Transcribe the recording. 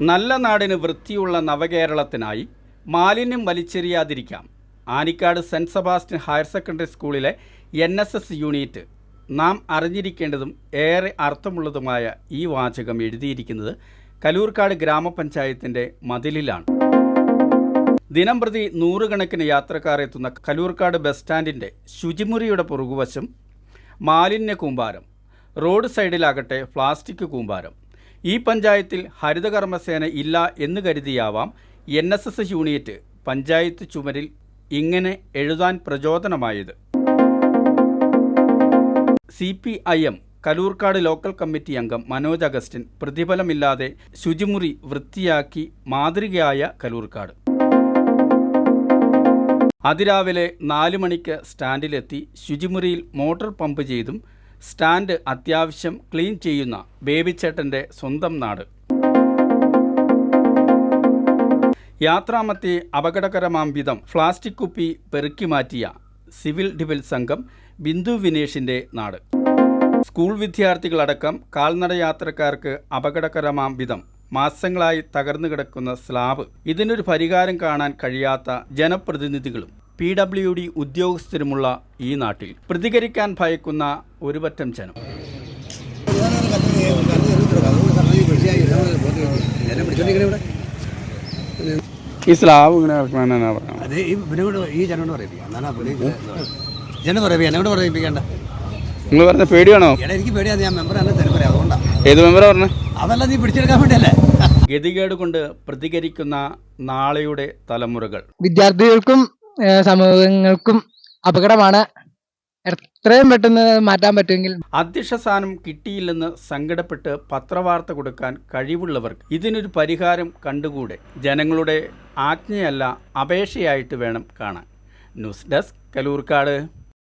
നല്ല നാടിന് വൃത്തിയുള്ള നവകേരളത്തിനായി മാലിന്യം വലിച്ചെറിയാതിരിക്കാം. Anikkad Saint Sebastian higher secondary സ്കൂളിലെ എൻ എസ് എസ് യൂണിറ്റ് നാം അറിഞ്ഞിരിക്കേണ്ടതും ഏറെ അർത്ഥമുള്ളതുമായ ഈ വാചകം എഴുതിയിരിക്കുന്നത് കലൂർക്കാട് ഗ്രാമപഞ്ചായത്തിന്റെ മതിലിലാണ്. ദിനം പ്രതി നൂറുകണക്കിന് യാത്രക്കാർ എത്തുന്ന കലൂർക്കാട് ബസ് സ്റ്റാൻഡിന്റെ ശുചിമുറിയുടെ പുറകുവശം മാലിന്യ കൂമ്പാരം റോഡ് സൈഡിലാകട്ടെ പ്ലാസ്റ്റിക് കൂമ്പാരം ഈ പഞ്ചായത്തിൽ ഹരിതകർമ്മസേന ഇല്ല എന്ന് കരുതിയാവാം N S S unit panchayat ചുമരിൽ ഇങ്ങനെ എഴുതാൻ പ്രചോദനമായത്. C P I M Kalloorkad local committee അംഗം മനോജ് അഗസ്റ്റിൻ പ്രതിഫലമില്ലാതെ ശുചിമുറി വൃത്തിയാക്കി മാതൃകയായ കലൂർക്കാട്. അതിരാവിലെ നാല് മണിക്ക് സ്റ്റാൻഡിലെത്തി ശുചിമുറിയിൽ മോട്ടോർ പമ്പ് ചെയ്തും സ്റ്റാൻഡ് അത്യാവശ്യം ക്ലീൻ ചെയ്യുന്ന ബേബിച്ചേട്ടന്റെ സ്വന്തം നാട്. യാത്രാമത്തെ അപകടകരമാം വിധം പ്ലാസ്റ്റിക് കുപ്പി പെറുക്കി മാറ്റിയ സിവിൽ ഡിഫൻസ് സംഘം ബിന്ദു വിനേഷിന്റെ നാട്. സ്കൂൾ വിദ്യാർത്ഥികളടക്കം കാൽനട യാത്രക്കാർക്ക് അപകടകരമാം വിധം മാസങ്ങളായി തകർന്നു കിടക്കുന്ന സ്ലാബ്. ഇതിനൊരു പരിഹാരം കാണാൻ കഴിയാത്ത ജനപ്രതിനിധികളും പി ഡബ്ല്യു ഡി ഉദ്യോഗസ്ഥരുമുള്ള ഈ നാട്ടിൽ പ്രതികരിക്കാൻ ഭയക്കുന്ന ഒരുപറ്റം ജനം. ഈ സ്ലാവ് ഇങ്ങനെ ഇറക്കണമെന്നാണ് പറഞ്ഞത്? അത് ഈ ഇവനോട് ഈ ജനോട് പറയിപ്പിക്കാം. എന്നാണ് പുള്ളി ജനോട് പറയിപ്പിക്കാം. എന്നോട് പറയിപ്പിക്കണ്ട. നിങ്ങൾ പറഞ്ഞ പേടിയാണോ? എടാ എനിക്ക് പേടിയാണ്. ഞാൻ മെമ്പർ തന്നെ തരും പറയാം. അതുകൊണ്ടാ. ഏത് മെമ്പറാ പറഞ്ഞത് അതല്ല നീ പിടിച്ചെടുക്കാൻ വേണ്ടിയല്ലേ? ഗതികേട് കൊണ്ട് പ്രതികരിക്കുന്ന നാളെയുടെ തലമുറകൾ. വിദ്യാർത്ഥികൾക്കും സമൂഹങ്ങൾക്കും അപകടമാണ്. എത്രയും പെട്ടെന്ന് മാറ്റാൻ പറ്റുമെങ്കിൽ അധ്യക്ഷ സ്ഥാനം കിട്ടിയില്ലെന്ന് സങ്കടപ്പെട്ട് പത്രവാർത്ത കൊടുക്കാൻ കഴിവുള്ളവർക്ക് ഇതിനൊരു പരിഹാരം കണ്ടുകൂടെ? ജനങ്ങളുടെ ആജ്ഞയല്ല അപേക്ഷയായിട്ട് വേണം കാണാൻ. News desk Kalloorkad.